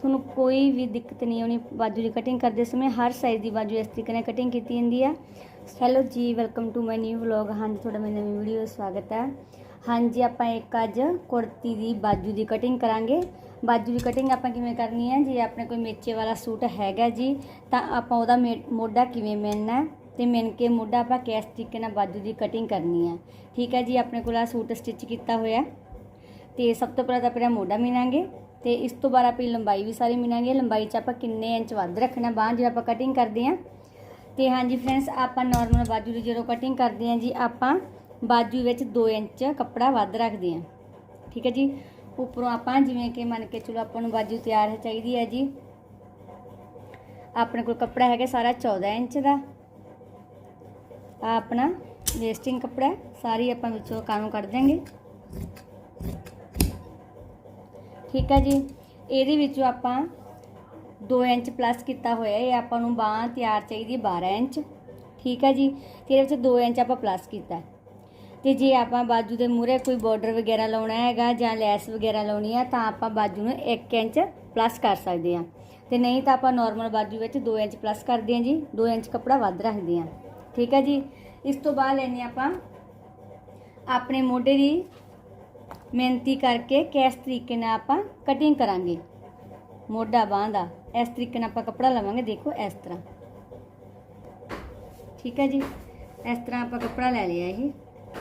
ਤੁਹਾਨੂੰ ਕੋਈ ਵੀ ਦਿੱਕਤ ਨਹੀਂ ਆਉਣੀ, ਬਾਜੂ ਦੀ ਕਟਿੰਗ ਕਰਦੇ ਸਮੇਂ ਹਰ ਸਾਈਜ਼ ਦੀ ਬਾਜੂ ਇਸ ਤਰੀਕੇ ਨਾਲ ਕਟਿੰਗ ਕੀਤੀ ਜਾਂਦੀ ਆ। Hello ji welcome to my new vlog ਹਾਂਜੀ, ਤੁਹਾਡਾ ਮੇਰੀ ਨਵੀਂ ਵੀਡੀਓ ਸਵਾਗਤ ਹੈ। ਹਾਂਜੀ, ਆਪਾਂ ਇੱਕ ਅੱਜ ਕੁੜਤੀ ਦੀ ਬਾਜੂ ਦੀ ਕਟਿੰਗ ਕਰਾਂਗੇ। ਬਾਜੂ ਦੀ ਕਟਿੰਗ ਆਪਾਂ ਕਿਵੇਂ ਕਰਨੀ ਹੈ? ਜੇ ਆਪਣੇ ਕੋਈ ਮੇਚੇ ਵਾਲਾ ਸੂਟ ਹੈਗਾ ਜੀ, ਤਾਂ ਆਪਾਂ ਉਹਦਾ ਮੇ- ਮੋਢਾ ਕਿਵੇਂ ਮਿਲਣਾ ਹੈ? ਤੇ ਮਿਣ ਕੇ ਮੋਢਾ ਆਪਾਂ ਕਿਸ ਤਰੀਕੇ ਨਾਲ ਬਾਜੂ ਦੀ ਕਟਿੰਗ ਕਰਨੀ ਹੈ? ਠੀਕ ਹੈ ਜੀ, ਆਪਣੇ ਕੋਲ ਆ ਸੂਟ ਸਟਿਚ ਕੀਤਾ ਹੋਇਆ ਤੇ ਸਭ ਤੋਂ ਪਹਿਲਾਂ ਤਾਂ ਆਪਾਂ ਮੋਢਾ ਮਿਣਾਂਗੇ। ਤੇ ਇਸ ਤੋਂ ਬਾਅਦ ਆਪਣੀ ਲੰਬਾਈ ਵੀ ਸਾਰੀ ਮਿਲਾਂਗੇ। ਲੰਬਾਈ 'ਚ ਆਪਾਂ ਕਿੰਨੇ ਇੰਚ ਵੱਧ ਰੱਖਣਾ, ਬਾਂਹ ਜਿਹੜਾ ਆਪਾਂ ਕਟਿੰਗ ਕਰਦੇ ਆਂ ਤੇ ਹਾਂਜੀ ਫਰੈਂਡਸ ਆਪਾਂ ਨਾਰਮਲ ਬਾਜੂ ਦੀ ਜਦੋਂ ਕਟਿੰਗ ਕਰਦੇ ਆਂ ਜੀ, ਆਪਾਂ ਬਾਜੂ ਵਿੱਚ 2 ਇੰਚ ਕੱਪੜਾ ਵੱਧ ਰੱਖਦੇ ਆਂ ਠੀਕ ਹੈ ਜੀ? ਉੱਪਰੋਂ ਆਪਾਂ ਜਿਵੇਂ ਕਿ ਮੰਨ ਕੇ ਚਲੋ ਆਪਾਂ ਨੂੰ ਬਾਜੂ ਤਿਆਰ ਚਾਹੀਦੀ ਹੈ ਜੀ। ਆਪਣੇ ਕੋਲ ਕੱਪੜਾ ਹੈਗਾ ਸਾਰਾ 14 ਇੰਚ ਦਾ। ਆ ਆਪਣਾ ਵੇਸਟਿੰਗ ਕੱਪੜਾ, ਸਾਰੀ ਆਪਾਂ ਵਿੱਚੋਂ ਕਾਨੂੰ ਕੱਢ ਦਿਆਂਗੇ। ਠੀਕ ਹੈ ਜੀ। ਇਹਦੇ ਵਿੱਚੋਂ ਆਪਾਂ 2 ਇੰਚ ਪਲੱਸ ਕੀਤਾ ਹੋਇਆ ਇਹ ਆਪਾਂ ਨੂੰ ਬਾਹ ਤਿਆਰ ਚਾਹੀਦੀ ਹੈ 12 ਇੰਚ। ਠੀਕ ਹੈ ਜੀ। ਤੇ ਇਹਦੇ ਵਿੱਚ 2 ਇੰਚ ਆਪਾਂ ਪਲੱਸ ਕੀਤਾ ਹੈ। ਤੇ ਜੇ ਆਪਾਂ ਬਾਜੂ ਦੇ ਮੂਹਰੇ ਕੋਈ ਬਾਰਡਰ ਵਗੈਰਾ ਲਾਉਣਾ ਹੈਗਾ ਜਾਂ ਲੈਸ ਵਗੈਰਾ ਲਾਉਣੀ ਆ, ਤਾਂ ਆਪਾਂ ਬਾਜੂ ਨੂੰ 1 ਇੰਚ ਪਲੱਸ ਕਰ ਸਕਦੇ ਹਾਂ। ਤੇ ਨਹੀਂ ਤਾਂ ਆਪਾਂ ਨਾਰਮਲ ਬਾਜੂ ਵਿੱਚ 2 ਇੰਚ ਪਲੱਸ ਕਰਦੇ ਹਾਂ ਜੀ। 2 ਇੰਚ ਕੱਪੜਾ ਵੱਧ ਰੱਖਦੇ ਹਾਂ। ਠੀਕ ਹੈ ਜੀ। ਇਸ ਤੋਂ ਬਾਅਦ ਲੈਣੇ ਆਪਾਂ ਆਪਣੇ ਮੋਢੇ ਦੀ ਮਿਹਨਤੀ ਕਰਕੇ ਕਿਸ ਤਰੀਕੇ ਨਾਲ ਆਪਾਂ ਕਟਿੰਗ ਕਰਾਂਗੇ। ਮੋਢਾ ਬਾਂਹ ਦਾ ਇਸ ਤਰੀਕੇ ਨਾਲ ਆਪਾਂ ਕੱਪੜਾ ਲਵਾਂਗੇ, ਦੇਖੋ ਇਸ ਤਰ੍ਹਾਂ। ਠੀਕ ਹੈ ਜੀ? ਇਸ ਤਰ੍ਹਾਂ ਆਪਾਂ ਕੱਪੜਾ ਲੈ ਲਿਆ ਇਹ,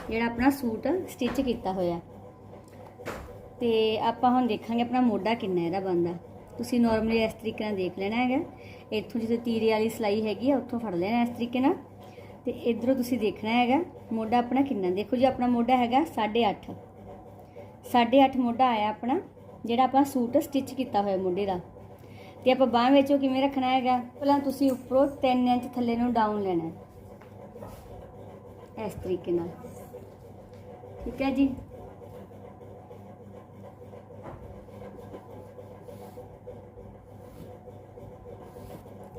ਜਿਹੜਾ ਆਪਣਾ ਸੂਟ ਸਟਿਚ ਕੀਤਾ ਹੋਇਆ। ਤੇ ਆਪਾਂ ਹੁਣ ਦੇਖਾਂਗੇ ਆਪਣਾ ਮੋਢਾ ਕਿੰਨਾ ਇਹਦਾ ਬਣਦਾ। ਤੁਸੀਂ ਨਾਰਮਲੀ ਇਸ ਤਰੀਕੇ ਨਾਲ ਦੇਖ ਲੈਣਾ ਹੈਗਾ। ਇੱਥੋਂ ਜਿੱਥੇ ਤੀਰੇ ਵਾਲੀ ਸਲਾਈ ਹੈਗੀ ਆ, ਉੱਥੋਂ ਫੜ ਲੈਣਾ ਇਸ ਤਰੀਕੇ ਨਾਲ। ਤੇ ਇਧਰੋਂ ਤੁਸੀਂ ਦੇਖਣਾ ਹੈਗਾ, ਮੋਢਾ ਆਪਣਾ ਕਿੰਨਾ, ਦੇਖੋ ਜੀ ਆਪਣਾ ਮੋਢਾ ਹੈਗਾ 8.5 8.5 ਮੋਢਾ ਆਇਆ ਆਪਣਾ, ਜਿਹੜਾ ਆਪਾਂ ਸੂਟ ਸਟਿਚ ਕੀਤਾ ਹੋਇਆ ਮੋਢੇ ਦਾ। ਤੇ ਆਪਾਂ ਬਾਹਾਂ ਵਿੱਚੋਂ ਕਿਵੇਂ ਰੱਖਣਾ ਹੈਗਾ? ਪਹਿਲਾਂ ਤੁਸੀਂ ਉੱਪਰੋਂ 3 ਇੰਚ ਥੱਲੇ ਨੂੰ ਡਾਊਨ ਲੈਣਾ ਇਸ ਤਰੀਕੇ ਨਾਲ। ਠੀਕ ਹੈ ਜੀ?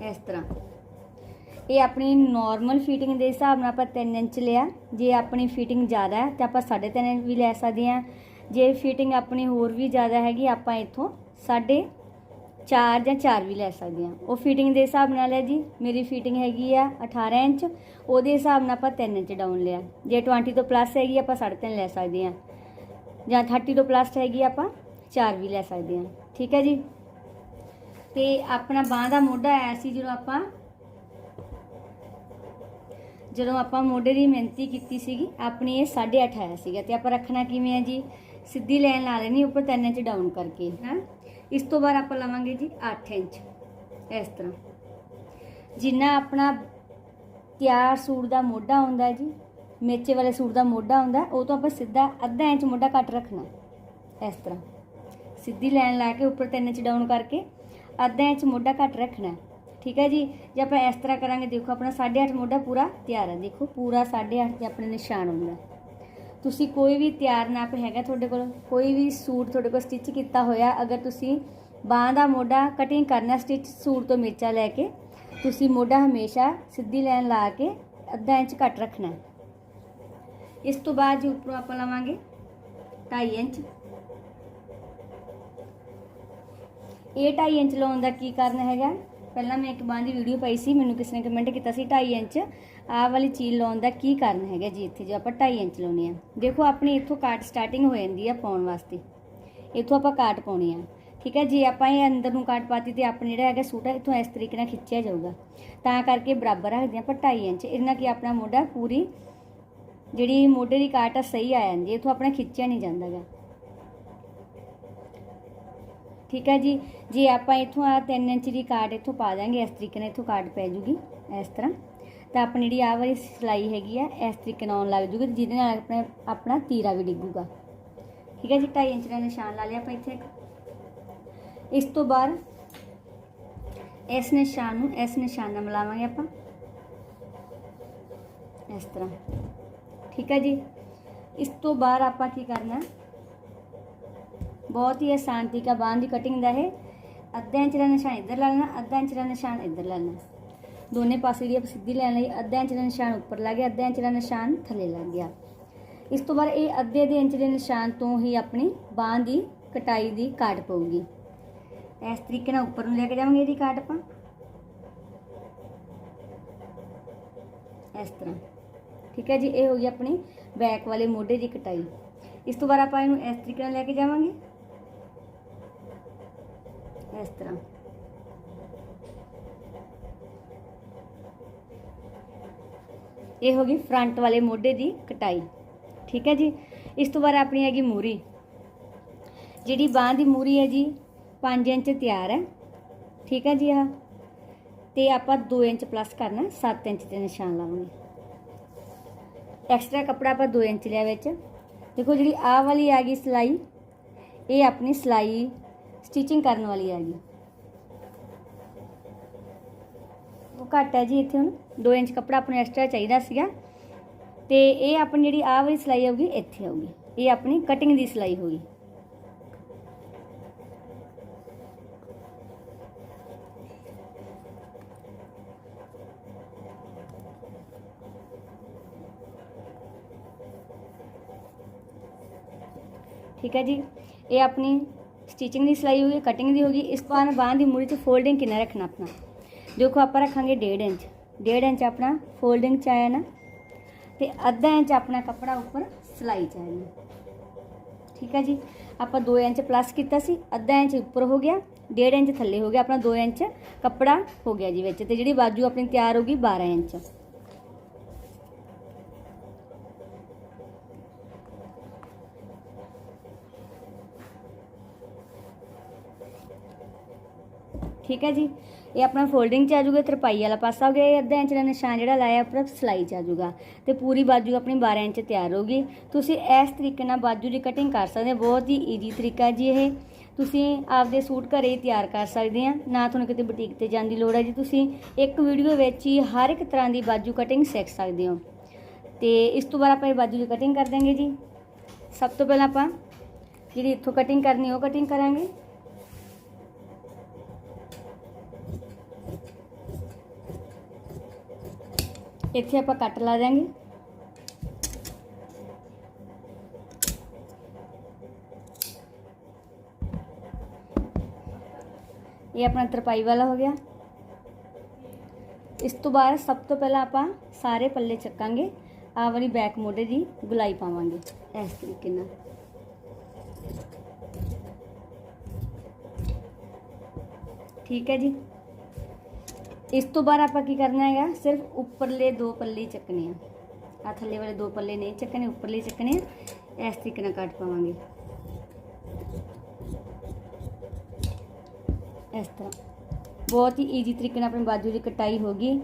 ਇਸ ਤਰ੍ਹਾਂ। ਇਹ ਆਪਣੀ ਨਾਰਮਲ ਫਿਟਿੰਗ ਦੇ ਹਿਸਾਬ ਨਾਲ ਆਪਾਂ 3 ਇੰਚ ਲਿਆ। ਜੇ ਆਪਣੀ ਫਿਟਿੰਗ ਜ਼ਿਆਦਾ ਹੈ, ਤਾਂ ਆਪਾਂ 3.5 ਇੰਚ ਵੀ ਲੈ ਸਕਦੇ ਹਾਂ। ਜੇ ਫਿਟਿੰਗ ਆਪਣੀ ਹੋਰ ਵੀ ਜ਼ਿਆਦਾ ਹੈਗੀ, ਆਪਾਂ ਇੱਥੋਂ 4.5 ਜਾਂ 4 ਵੀ ਲੈ ਸਕਦੇ ਹਾਂ। ਉਹ ਫਿਟਿੰਗ ਦੇ ਹਿਸਾਬ ਨਾਲ ਹੈ ਜੀ, ਮੇਰੀ ਫਿਟਿੰਗ ਹੈਗੀ ਆ 18 ਇੰਚ, ਉਹਦੇ ਹਿਸਾਬ ਨਾਲ ਆਪਾਂ 3 ਇੰਚ ਡਾਊਨ ਲਿਆ। ਜੇ 20 ਤੋਂ ਪਲੱਸ ਹੈਗੀ, ਆਪਾਂ 3.5 ਲੈ ਸਕਦੇ ਹਾਂ। ਜਾਂ 30 ਤੋਂ ਪਲੱਸ ਹੈਗੀ, ਆਪਾਂ 4 ਵੀ ਲੈ ਸਕਦੇ ਹਾਂ। ਠੀਕ ਹੈ ਜੀ? ਤੇ ਆਪਣਾ ਬਾਹ ਦਾ ਮੋਢਾ ਆਇਆ ਸੀ, ਜਦੋਂ ਆਪਾਂ ਜਦੋਂ ਆਪਾਂ ਮੋਢੇ ਦੀ ਮਿਹਨਤੀ ਕੀਤੀ ਸੀਗੀ, ਆਪਣੀ ਇਹ 8.5 ਆਇਆ ਸੀਗਾ। ਤੇ ਆਪਾਂ ਰੱਖਣਾ ਕਿਵੇਂ ਹੈ ਜੀ? ਸਿੱਧੀ ਲਾਈਨ ਲਾ ਲੈਣੀ, ਉੱਪਰ 3 ਇੰਚ ਡਾਊਨ ਕਰਕੇ, ਹਾਂ ਇਸ ਤੋਂ ਬਾਅਦ ਆਪਾਂ ਲਵਾਂਗੇ ਜੀ 8 ਇੰਚ, ਇਸ ਤਰ੍ਹਾਂ ਜਿੰਨਾ ਆਪਣਾ ਤਿਆਰ ਸੂਟ ਦਾ ਮੋਢਾ ਹੁੰਦਾ ਹੈ ਜੀ, ਮੇਚੇ ਵਾਲੇ ਸੂਟ ਦਾ ਮੋਢਾ ਹੁੰਦਾ, ਉਹ ਤੋਂ ਆਪਾਂ ਸਿੱਧਾ ਅੱਧਾ ਇੰਚ ਮੋਢਾ ਕੱਟ ਰੱਖਣਾ, ਇਸ ਤਰ੍ਹਾਂ ਸਿੱਧੀ ਲਾਈਨ ਲਾ ਕੇ ਉੱਪਰ 3 ਇੰਚ ਡਾਊਨ ਕਰਕੇ ਅੱਧਾ ਇੰਚ ਮੋਢਾ ਘੱਟ ਰੱਖਣਾ ਹੈ। ਠੀਕ ਹੈ ਜੀ ਜੇ ਆਪਾਂ ਇਸ ਤਰ੍ਹਾਂ ਕਰਾਂਗੇ, ਦੇਖੋ ਆਪਣਾ 8.5 ਮੋਢਾ ਪੂਰਾ ਤਿਆਰ ਹੈ, ਦੇਖੋ ਪੂਰਾ 8.5 ਤੇ ਆਪਣੇ ਨਿਸ਼ਾਨ ਹੁੰਦਾ ਹੈ। ਤੁਸੀਂ ਕੋਈ ਵੀ ਤਿਆਰ ਨਾਪ ਹੈਗਾ ਤੁਹਾਡੇ ਕੋਲ, ਕੋਈ ਵੀ ਸੂਟ ਤੁਹਾਡੇ ਕੋਲ ਸਟਿਚ ਕੀਤਾ ਹੋਇਆ, ਅਗਰ ਤੁਸੀਂ ਬਾਹਾਂ ਦਾ ਮੋਢਾ ਕਟਿੰਗ ਕਰਨਾ ਸਟਿਚ ਸੂਟ ਤੋਂ ਮੇਚਾ ਲੈ ਕੇ, ਤੁਸੀਂ ਮੋਢਾ ਹਮੇਸ਼ਾ ਸਿੱਧੀ ਲਾਈਨ ਲਾ ਕੇ ਅੱਧਾ ਇੰਚ ਘੱਟ ਰੱਖਣਾ ਇਸ ਤੋਂ ਬਾਅਦ ਜੀ ਉੱਪਰੋਂ ਆਪਾਂ ਲਵਾਂਗੇ 2.5 ਇੰਚ। ਇਹ 2.5 ਇੰਚ ਲਾਉਣ ਦਾ ਕੀ ਕਾਰਨ ਹੈਗਾ? ਪਹਿਲਾਂ ਮੈਂ ਇੱਕ ਬਾਂਹ ਦੀ ਵੀਡੀਓ ਪਾਈ ਸੀ, ਮੈਨੂੰ ਕਿਸੇ ਨੇ ਕਮੈਂਟ ਕੀਤਾ ਸੀ 2.5 ਇੰਚ। ਆਹ ਵਾਲੀ ਚੀਜ਼ ਲਾਉਣ ਦਾ ਕੀ ਕਾਰਨ ਹੈਗਾ ਜੀ ਇੱਥੇ ਜੋ ਆਪਾਂ 2.5 ਇੰਚ ਲਾਉਨੇ ਆ? ਦੇਖੋ, ਆਪਣੀ ਇੱਥੋਂ ਕਾਟ ਸਟਾਰਟਿੰਗ ਹੋ ਜਾਂਦੀ ਆ ਪਾਉਣ ਵਾਸਤੇ। ਇੱਥੋਂ ਆਪਾਂ ਕਾਟ ਪਾਉਣੀ ਆ। ਠੀਕ ਹੈ ਜੇ? ਆਪਾਂ ਇਹ ਅੰਦਰ ਨੂੰ ਕਾਟ ਪਾਤੀ ਤੇ ਆਪਣਾ ਜਿਹੜਾ ਹੈਗਾ ਸੂਟ ਹੈ ਇੱਥੋਂ ਇਸ ਤਰੀਕੇ ਨਾਲ ਖਿੱਚਿਆ ਜਾਊਗਾ। ਤਾਂ ਕਰਕੇ ਬਰਾਬਰ ਰੱਖਦੇ ਆਪਾਂ 2.5 ਇੰਚ। ਇਹਨਾਂ ਕੀ ਆਪਣਾ ਮੋਢਾ ਪੂਰੀ ਜਿਹੜੀ ਮੋਢੇ ਦੀ ਕਾਟ ਆ, ਸਹੀ ਆ ਜਾਂਦੀ ਹੈ ਇੱਥੋਂ ਆਪਣਾ ਖਿੱਚਿਆ ਨਹੀਂ ਜਾਂਦਾਗਾ। ਠੀਕ ਹੈ ਜੀ? ਜੇ ਆਪਾਂ ਇੱਥੋਂ ਆ 3 ਇੰਚ ਦੀ ਕਾਟ ਇੱਥੋਂ ਪਾ ਦਾਂਗੇ, ਇਸ ਤਰੀਕੇ ਨਾਲ ਇੱਥੋਂ ਕਾਟ ਪੈ ਜੂਗੀ, ਇਸ ਤਰ੍ਹਾਂ। ਤਾਂ ਆਪਣੀ ਜਿਹੜੀ ਆਹ ਵਾਲੀ ਸਿਲਾਈ ਹੈਗੀ ਆ, ਇਸ ਤਰੀਕੇ ਨਾਲ ਆਉਣ ਲੱਗ ਜੂਗੀ ਤੇ ਜਿਹਦੇ ਨਾਲ ਆਪਣੇ, ਆਪਣਾ ਤੀਰਾ ਵੀ ਡਿੱਗੂਗਾ। ਠੀਕ ਹੈ ਜੀ 2.5 ਇੰਚ ਦਾ ਨਿਸ਼ਾਨ ਲਾ ਲਿਆ ਆਪਾਂ ਇੱਥੇ। ਇੱਕ ਇਸ ਤੋਂ ਬਾਅਦ ਇਸ ਨਿਸ਼ਾਨ ਨੂੰ ਇਸ ਨਿਸ਼ਾਨ ਨਾਲ ਮਿਲਾਵਾਂਗੇ ਆਪਾਂ। ਇਸ ਤਰ੍ਹਾਂ। ਠੀਕ ਹੈ ਜੀ, ਇਸ ਤੋਂ ਬਾਅਦ ਆਪਾਂ ਕੀ ਕਰਨਾ? ਹੈ? ਬਹੁਤ ਹੀ ਆਸਾਨ ਤਰੀਕਾ, ਬਾਂਹ ਦੀ ਕਟਿੰਗ ਦਾ ਹੈ ਅੱਧਾ ਇੰਚ ਦਾ ਨਿਸ਼ਾਨ ਇੱਧਰ ਲਾ ਲੈਣਾ, ਅੱਧਾ ਇੰਚ ਦਾ ਨਿਸ਼ਾਨ ਇੱਧਰ ਲਾ ਲੈਣਾ ਦੋਨੇ ਪਾਸੇ ਜਿਹੜੀ ਆਪਾਂ ਸਿੱਧੀ ਲੈਣ ਲਈ ਅੱਧਾ ਇੰਚ ਦਾ ਨਿਸ਼ਾਨ ਉੱਪਰ ਲੱਗ ਗਿਆ, ਅੱਧਾ ਇੰਚ ਦਾ ਨਿਸ਼ਾਨ ਥੱਲੇ ਲੱਗ ਗਿਆ। ਇਸ ਤੋਂ ਬਾਅਦ ਇਹ ਅੱਧੇ ਦੇ ਇੰਚ ਦੇ ਨਿਸ਼ਾਨ ਤੋਂ ਹੀ ਆਪਣੀ ਬਾਂਹ ਦੀ ਕਟਾਈ ਦੀ ਕਾਟ ਪਊਗੀ। ਇਸ ਤਰੀਕੇ ਨਾਲ ਉੱਪਰ ਨੂੰ ਲੈ ਕੇ ਜਾਵਾਂਗੇ ਇਹਦੀ ਕਾਟ ਆਪਾਂ। ਇਸ ਤਰ੍ਹਾਂ। ਠੀਕ ਹੈ ਜੀ, ਇਹ ਹੋ ਗਈ ਆਪਣੀ ਬੈਕ ਵਾਲੇ ਮੋਢੇ ਦੀ ਕਟਾਈ। ਇਸ ਤੋਂ ਬਾਅਦ ਆਪਾਂ ਇਹਨੂੰ ਇਸ ਤਰੀਕੇ ਨਾਲ ਲੈ ਕੇ ਜਾਵਾਂਗੇ। ਇਸ ਤਰ੍ਹਾਂ। ਇਹ ਹੋ ਗਈ ਫਰੰਟ ਵਾਲੇ ਮੋਢੇ ਦੀ ਕਟਾਈ। ਠੀਕ ਹੈ ਜੀ? ਇਸ ਤੋਂ ਬਾਅਦ ਆਪਣੀ ਹੈਗੀ ਮੂਰੀ। ਜਿਹੜੀ ਬਾਹ ਦੀ ਮੂਰੀ ਹੈ ਜੀ 5 ਇੰਚ ਤਿਆਰ ਹੈ। ਠੀਕ ਹੈ ਜੀ ਆ ਤੇ ਆਪਾਂ 2 ਇੰਚ ਪਲੱਸ ਕਰਨਾ 7 ਇੰਚ ਤੇ ਨਿਸ਼ਾਨ ਲਾਵਾਂਗੇ ਐਕਸਟਰਾ ਕੱਪੜਾ ਆਪਾਂ 2 ਇੰਚ ਲਿਆ ਵਿੱਚ। ਦੇਖੋ ਜਿਹੜੀ ਆਹ ਵਾਲੀ ਆ ਗਈ ਸਿਲਾਈ, ਇਹ ਆਪਣੀ ਸਿਲਾਈ ਸਟਿਚਿੰਗ ਕਰਨ ਵਾਲੀ ਆ ਗਈ ਉਹ ਘੱਟ ਹੈ ਜੀ ਇੱਥੇ ਹੁਣ। 2 ਇੰਚ ਕੱਪੜਾ ਆਪਾਂ ਨੂੰ ਐਕਸਟਰਾ ਚਾਹੀਦਾ ਸੀਗਾ। ਤੇ ਇਹ ਆਪਣੀ ਜਿਹੜੀ ਆਹ ਵਾਲੀ ਸਿਲਾਈ ਆਊਗੀ ਇੱਥੇ ਆਊਗੀ ਇਹ ਆਪਣੀ ਕਟਿੰਗ ਦੀ ਸਿਲਾਈ ਹੋਗੀ ਠੀਕ ਹੈ ਜੀ। ਇਹ ਆਪਣੀ ਸਟਿਚਿੰਗ ਦੀ ਸਿਲਾਈ ਹੋਗੀ ਕਟਿੰਗ ਦੀ ਹੋਗੀ ਇਸ ਤੋਂ ਬਾਅਦ ਬਾਹਾਂ ਦੀ ਮੂਰੀ 'ਚ ਫੋਲਡਿੰਗ ਕਿੰਨਾ ਰੱਖਣਾ ਆਪਣਾ? ਦੇਖੋ ਆਪਾਂ ਰੱਖਾਂਗੇ 1.5 ਇੰਚ। 1.5 ਇੰਚ ਆਪਣਾ ਫੋਲਡਿੰਗ 'ਚ ਆਇਆ ਨਾ, ਤੇ ਅੱਧਾ ਇੰਚ ਆਪਣਾ ਕੱਪੜਾ ਉੱਪਰ ਸਿਲਾਈ 'ਚ ਆਇਆ। ਠੀਕ ਹੈ ਜੀ? ਆਪਾਂ 2 ਇੰਚ ਪਲੱਸ ਕੀਤਾ ਸੀ, ਅੱਧਾ ਇੰਚ ਉੱਪਰ ਹੋ ਗਿਆ 1.5 ਇੰਚ ਥੱਲੇ ਹੋ ਗਿਆ, ਆਪਣਾ 2 ਇੰਚ ਕੱਪੜਾ ਹੋ ਗਿਆ ਜੀ ਵਿੱਚ, ਤੇ ਜਿਹੜੀ ਬਾਜੂ ਆਪਣੀ ਤਿਆਰ ਹੋ ਗਈ 12 ਇੰਚ। ਠੀਕ ਹੈ ਜੀ? ਇਹ ਆਪਣਾ ਫੋਲਡਿੰਗ ਚ ਆ ਜਾਊਗਾ, ਤਰਪਾਈ ਵਾਲਾ ਪਾਸਾ ਹੋ ਗਿਆ, ਇਹ ਅੱਧਾ ਇੰਚ ਦਾ ਨਿਸ਼ਾਨ ਜਿਹੜਾ ਲਾਇਆ ਉੱਪਰ ਸਿਲਾਈ ਚ ਆ ਜਾਊਗਾ ਤੇ ਪੂਰੀ ਬਾਜੂ ਆਪਣੀ 12 ਇੰਚ ਤਿਆਰ ਹੋਗੀ ਤੁਸੀਂ ਇਸ ਤਰੀਕੇ ਨਾਲ ਬਾਜੂ ਦੀ ਕਟਿੰਗ ਕਰ ਸਕਦੇ ਹੋ, ਬਹੁਤ ਹੀ ਈਜ਼ੀ ਤਰੀਕਾ ਜੀ ਇਹ। ਤੁਸੀਂ ਆਪਦੇ ਸੂਟ ਘਰੇ ਹੀ ਤਿਆਰ ਕਰ ਸਕਦੇ ਆ, ਨਾ ਤੁਹਾਨੂੰ ਕਿਤੇ ਬੁਟੀਕ ਤੇ ਜਾਣ ਦੀ ਲੋੜ ਹੈ ਜੀ। ਤੁਸੀਂ ਇੱਕ ਵੀਡੀਓ ਵਿੱਚ ਹੀ ਹਰ ਇੱਕ ਤਰ੍ਹਾਂ ਦੀ ਬਾਜੂ ਕਟਿੰਗ ਸਿੱਖ ਸਕਦੇ ਹੋ। ਤੇ ਇਸ ਤੋਂ ਬਾਅਦ ਆਪਾਂ ਇਹ ਬਾਜੂ ਦੀ ਕਟਿੰਗ ਕਰ ਦਾਂਗੇ ਜੀ। ਸਭ ਤੋਂ ਪਹਿਲਾਂ ਆਪਾਂ ਜਿਹੜੀ ਇੱਥੋਂ ਕਟਿੰਗ ਕਰਨੀ, ਉਹ ਕਟਿੰਗ ਕਰਾਂਗੇ। ਇੱਥੇ ਆਪਾਂ ਕੱਟ ਲਾ ਦਾਂਗੇ ਇਹ ਆਪਣਾ ਤਰਪਾਈ ਵਾਲਾ ਹੋ ਗਿਆ ਇਸ ਤੋਂ ਬਾਅਦ ਸਭ ਤੋਂ ਪਹਿਲਾਂ ਆਪਾਂ ਸਾਰੇ ਪੱਲੇ ਚੱਕਾਂਗੇ ਆਹ ਵਾਲੀ ਬੈਕ ਮੋਢੇ ਦੀ ਗੁਲਾਈ ਪਾਵਾਂਗੇ ਇਸ ਤਰੀਕੇ ਨਾਲ ਠੀਕ ਹੈ ਜੀ ਇਸ ਤੋਂ ਬਾਅਦ ਆਪਾਂ ਕੀ ਕਰਨਾ ਹੈਗਾ ਸਿਰਫ ਉੱਪਰਲੇ ਦੋ ਪੱਲੇ ਹੀ ਚੱਕਣੇ ਆ ਆ ਥੱਲੇ ਵਾਲੇ ਦੋ ਪੱਲੇ ਨਹੀਂ ਚੱਕਣੇ ਉੱਪਰਲੇ ਚੱਕਣੇ ਆ ਇਸ ਤਰੀਕੇ ਨਾਲ ਕੱਟ ਪਾਵਾਂਗੇ ਇਸ ਤਰ੍ਹਾਂ ਬਹੁਤ ਹੀ ਈਜ਼ੀ ਤਰੀਕੇ ਨਾਲ ਆਪਣੀ ਬਾਜੂ ਦੀ ਕਟਾਈ ਹੋ ਗਈ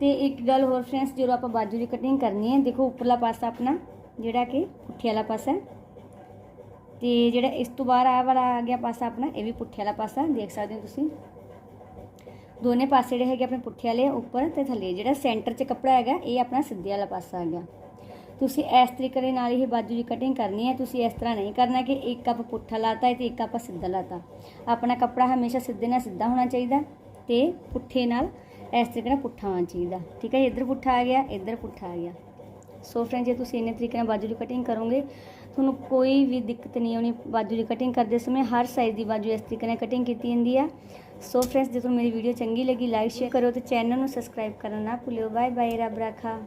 ਤੇ ਇੱਕ ਗੱਲ ਹੋਰ ਫਰੈਂਡਸ ਜਦੋਂ ਆਪਾਂ ਬਾਜੂ ਦੀ ਕਟਿੰਗ ਕਰਨੀ ਹੈ ਦੇਖੋ ਉੱਪਰਲਾ ਪਾਸਾ ਆਪਣਾ ਜਿਹੜਾ ਕਿ ਪੁੱਠੇ ਵਾਲਾ ਪਾਸਾ ਹੈ ਤੇ ਜਿਹੜਾ ਇਸ ਤੋਂ ਬਾਹਰ ਆ ਵਾਲਾ ਆ ਗਿਆ ਪਾਸਾ ਆਪਣਾ ਇਹ ਵੀ ਪੁੱਠੇ ਵਾਲਾ ਪਾਸਾ ਦੇਖ ਸਕਦੇ ਹੋ ਤੁਸੀਂ ਦੋਨੇ ਪਾਸੇ ਜਿਹੜੇ ਹੈਗੇ ਆਪਣੇ ਪੁੱਠੇ ਵਾਲੇ ਉੱਪਰ ਤੇ ਥੱਲੇ, ਜਿਹੜਾ ਸੈਂਟਰ 'ਚ ਕੱਪੜਾ ਹੈਗਾ, ਇਹ ਆਪਣਾ ਸਿੱਧੇ ਵਾਲਾ ਪਾਸਾ ਹੈਗਾ। ਤੁਸੀਂ ਇਸ ਤਰੀਕੇ ਦੇ ਨਾਲ ਇਹ ਬਾਜੂ ਦੀ ਕਟਿੰਗ ਕਰਨੀ ਹੈ, ਤੁਸੀਂ ਇਸ ਤਰ੍ਹਾਂ ਨਹੀਂ ਕਰਨਾ ਕਿ ਇੱਕ ਕੱਪ ਪੁੱਠਾ ਲਾਤਾ ਹੈ ਤੇ ਇੱਕ ਕੱਪ ਸਿੱਧਾ ਲਾਤਾ। ਆਪਣਾ ਕੱਪੜਾ ਹਮੇਸ਼ਾ ਸਿੱਧੇ ਨਾਲ ਸਿੱਧਾ ਹੋਣਾ ਚਾਹੀਦਾ ਤੇ ਪੁੱਠੇ ਨਾਲ ਇਸ ਤਰੀਕੇ ਨਾਲ ਪੁੱਠਾ ਹੋਣਾ ਚਾਹੀਦਾ। ਠੀਕ ਹੈ ਇੱਧਰ ਪੁੱਠਾ ਆ ਗਿਆ, ਇੱਧਰ ਪੁੱਠਾ ਆ ਗਿਆ। ਸੋ ਫਰੈਂਡ ਜੇ ਤੁਸੀਂ ਇੰਨੇ ਤਰੀਕੇ ਨਾਲ ਬਾਜੂ ਦੀ ਕਟਿੰਗ ਕਰੋਗੇ, ਤੁਹਾਨੂੰ ਕੋਈ ਵੀ ਦਿੱਕਤ ਨਹੀਂ ਆਉਣੀ। ਬਾਜੂ ਦੀ ਕਟਿੰਗ ਕਰਦੇ ਸਮੇਂ ਹਰ ਸਾਈਜ਼ ਦੀ ਬਾਜੂ ਇਸ ਤਰੀਕੇ ਨਾਲ ਕਟਿੰਗ ਕੀਤੀ ਜਾਂਦੀ ਆ। ਸੋ ਫਰੈਂਡਸ ਜੇ ਤੁਹਾਨੂੰ ਮੇਰੀ ਵੀਡੀਓ ਚੰਗੀ ਲੱਗੀ ਲਾਈਕ ਸ਼ੇਅਰ ਕਰੋ ਤੇ ਚੈਨਲ ਨੂੰ ਸਬਸਕ੍ਰਾਈਬ ਕਰਨਾ ਨਾ ਭੁੱਲਿਓ। ਬਾਏ ਬਾਏ ਰੱਬ ਰਾਖਾ।